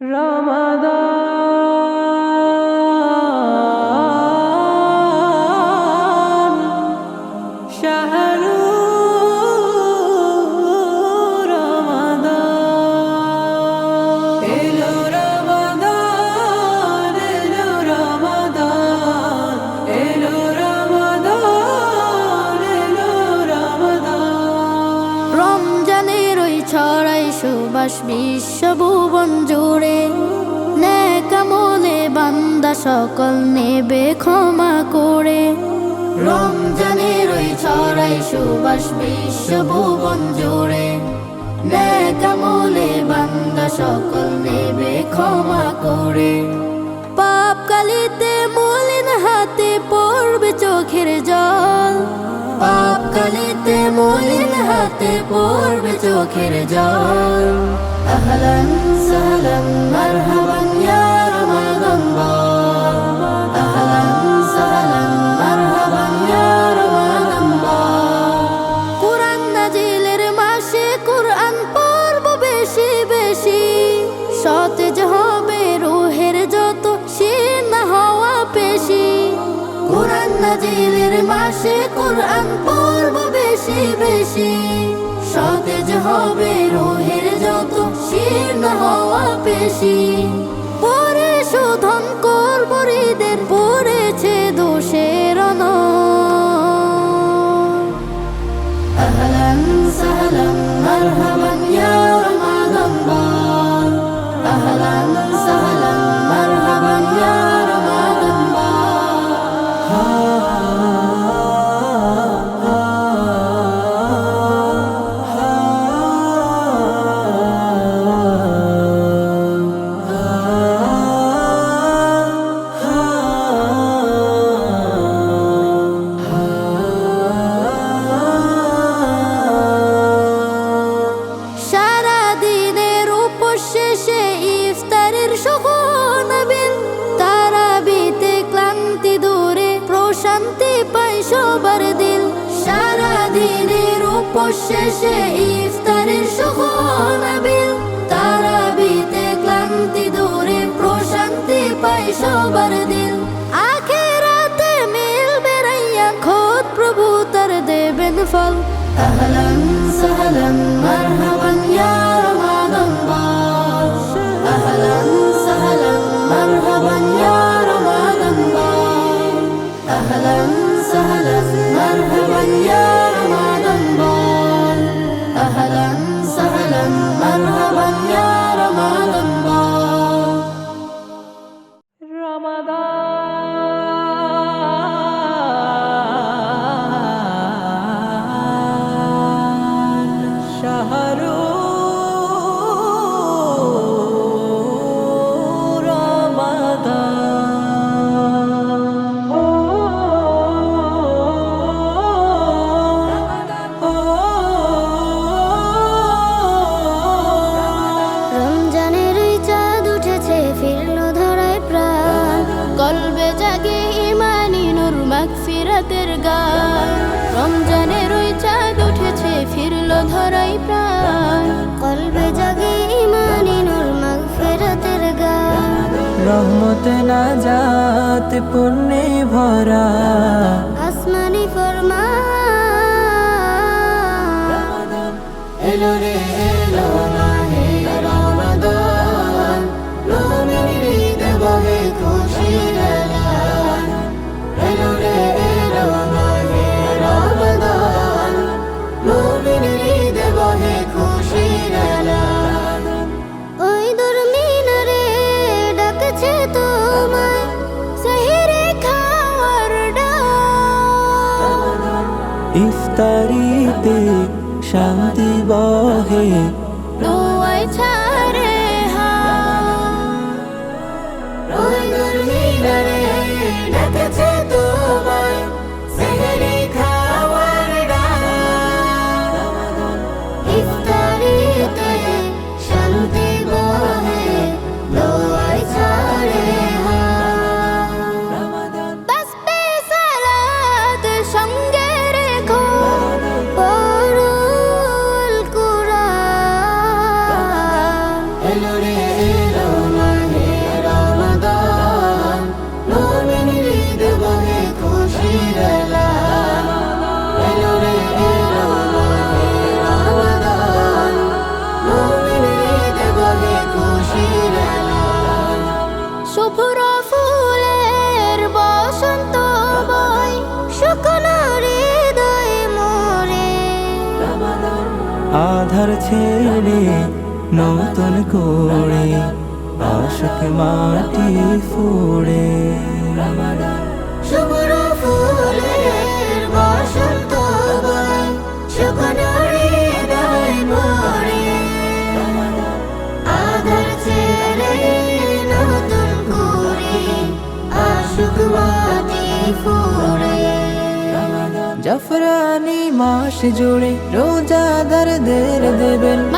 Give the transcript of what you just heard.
রমাদান ছড়াই সুবাস বিশ্বভুবন জুড়ে। ন্যাকামলে বান্দা সকল নেবে ক্ষমা করে। রমজানের ওই ছড়াই সুবাস বিশ্বভুবন জুড়ে। ন্যাকামলে বান্দা সকল নেবে ক্ষমা করে। পাপ কালিতে মলিন হাতে পড়বে চোখের জল। পাপ কালিতে মলিন হাতে পড়বে চোখের জল। আহলান সাহলান, মারহাবান ইয়া রমাদান আহলান সাহলান, মারহাবান ইয়া রমাদান নাজিলের মাসে কোরআন পড়ব বেশি বেশি। সতেজ হবে রুহের যত শীর্ণ হওয়া পেশি। কোরআন নাজিলের মাসে কোরআন পড়ব বেশি বেশি। সতেজ হবে রোহের যত, শীর্ণ হওয়া পেশি। পরে শোধন করব পড়েছে দোষের আহলান শান্তি পায় সবার দিল। সারা দিনের উপর শেষে ইফতারের সহনাবিল তারা বিতে ক্লান্তি দূরে প্রশান্তি পায় সবার দিল। আখেরাতে মিল বেড়াইয়া খোদ প্রভু তার দেবেন ফল। আহলান সাহলান মারহাবান ইয়া মাগফিরাতের গান। রমজানের ওই চাঁদ উঠেছে, ফিরল ধরাই প্রাণ। কলবে জাগে ইমানি নূর, মাগফিরাতের গান। রহমতে না যাত পুণ্যে ভরা। ইফতারিতে শান্তি বহে। ছেড়ে নতুন করে আশক মাটি ফুড়ে। শুভ্র ফুলের বসন্ত ফুরে জাফরানি মাস জুড়ে রোজাদারদের দেবেন।